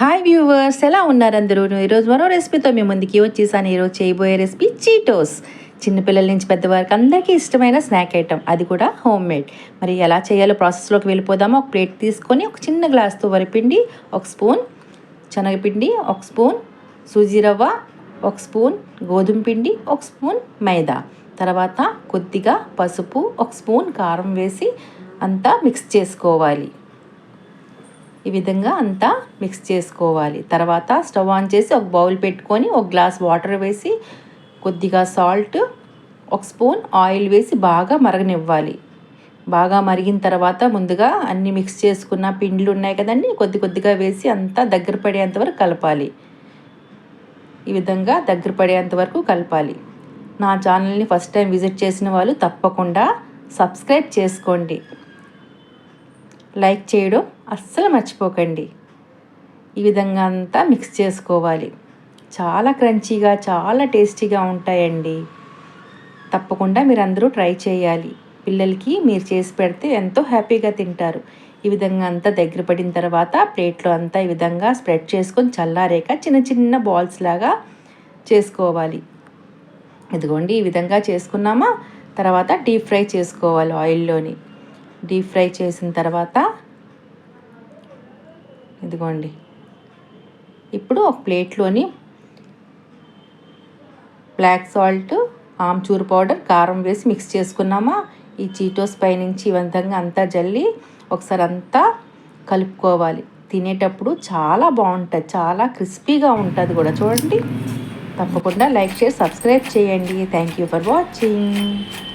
Hi viewers ఎలా ఉన్నారు అందరూ? ఈరోజు మరో రెసిపీతో మీ ముందుకి వచ్చేసాను. ఈరోజు చేయబోయే రెసిపీ చీటోస్ చిన్నపిల్లల నుంచి పెద్దవారికి అందరికీ ఇష్టమైన స్నాక్ ఐటమ్ అది కూడా హోమ్ మేడ్ మరి ఎలా చేయాలో ప్రాసెస్లోకి వెళ్ళిపోదామో. ఒక ప్లేట్ తీసుకొని ఒక చిన్న గ్లాస్తో వరిపిండి ఒక స్పూన్ శనగపిండి ఒక స్పూన్ సూజీ రవ్వ ఒక స్పూన్ గోధుమ పిండి ఒక స్పూన్ మైదా. తర్వాత కొద్దిగా పసుపు ఒక స్పూన్ కారం వేసి అంతా మిక్స్ చేసుకోవాలి. ఈ విధంగా అంతా మిక్స్ చేసుకోవాలి. తర్వాత స్టవ్ ఆన్ చేసి ఒక బౌల్ పెట్టుకొని ఒక గ్లాస్ వాటర్ వేసి కొద్దిగా సాల్ట్ ఒక స్పూన్ ఆయిల్ వేసి బాగా మరగనివ్వాలి. బాగా మరిగిన తర్వాత ముందుగా అన్ని మిక్స్ చేసుకున్న పిండ్లు ఉన్నాయి కదండి కొద్ది కొద్దిగా వేసి అంతా దగ్గర పడేంత వరకు కలపాలి. ఈ విధంగా దగ్గర పడేంత వరకు కలపాలి. నా ఛానల్ని ఫస్ట్ టైం విజిట్ చేసిన వాళ్ళు తప్పకుండా సబ్స్క్రైబ్ చేసుకోండి. లైక్ చేయడం అస్సలు మర్చిపోకండి. ఈ విధంగా అంతా మిక్స్ చేసుకోవాలి. చాలా క్రంచీగా చాలా టేస్టీగా ఉంటాయండి. తప్పకుండా మీరు అందరూ ట్రై చేయాలి. పిల్లలకి మీరు చేసి పెడితే ఎంతో హ్యాపీగా తింటారు. ఈ విధంగా అంతా దగ్గర పడిన తర్వాత ప్లేట్లో అంతా ఈ విధంగా స్ప్రెడ్ చేసుకొని చల్లారేక చిన్న చిన్న బాల్స్ లాగా చేసుకోవాలి. ఇదిగోండి ఈ విధంగా చేసుకున్నామా? తర్వాత డీప్ ఫ్రై చేసుకోవాలి ఆయిల్లోని. డీప్ ఫ్రై చేసిన తర్వాత ఇదిగోండి. ఇప్పుడు ఒక ప్లేట్లోని బ్లాక్ సాల్ట్ ఆమ్చూర్ పౌడర్ కారం వేసి మిక్స్ చేసుకున్నామా? ఈ చీటోస్ పైనుంచి ఈ విధంగా అంతా జల్లి ఒకసారి అంతా కలుపుకోవాలి. తినేటప్పుడు చాలా బాగుంటుంది చాలా క్రిస్పీగా ఉంటుంది కూడా చూడండి. తప్పకుండా లైక్ చేసి సబ్స్క్రైబ్ చేయండి. Thank you for watching